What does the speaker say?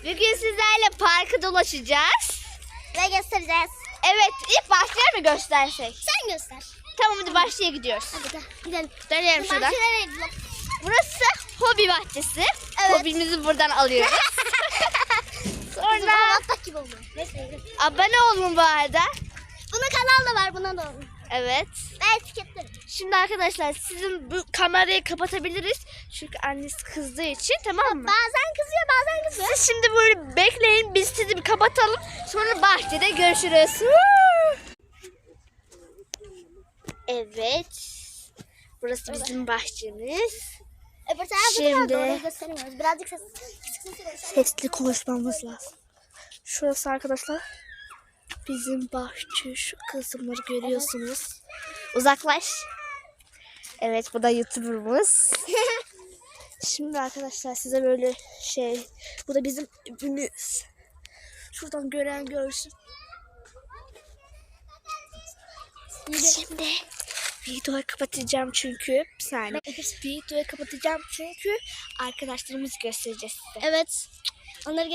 Bugün sizlerle parkı dolaşacağız. Ve göstereceğiz. Evet ilk başlar mı göstersek? Sen göster. Tamam hadi başlaya gidiyoruz. Hadi gel. Gidelim. Dönelim şuradan. Bahçelere gidelim. Burası hobi bahçesi. Evet. Hobimizi buradan alıyoruz. Sonra Hatta gibi gidelim. abone olun bu arada. Bunun kanalı da var. Buna da olun. Evet. Ben etiketlerim. Şimdi arkadaşlar sizin bu kamerayı kapatabiliriz. Çünkü annesi kızdığı için tamam mı? Bazen kızıyor. Siz şimdi böyle bekleyin biz sizi bir kapatalım. Sonra bahçede görüşürüz. Evet. Burası bizim bahçemiz. Öbür Şimdi- gösteremiyoruz. Birazcık ses. Sesli konuşmamız lazım. Şurası arkadaşlar. Bizim bahçe şu kısımları görüyorsunuz. Uzaklaş. Evet bu da YouTuber'ımız. Şimdi arkadaşlar size böyle şey. Bu da bizim evimiz. Şuradan gören görsün. Şimdi videoyu kapatacağım çünkü bir saniye. Videoyu kapatacağım çünkü arkadaşlarımızı göstereceğiz size. Evet. Onları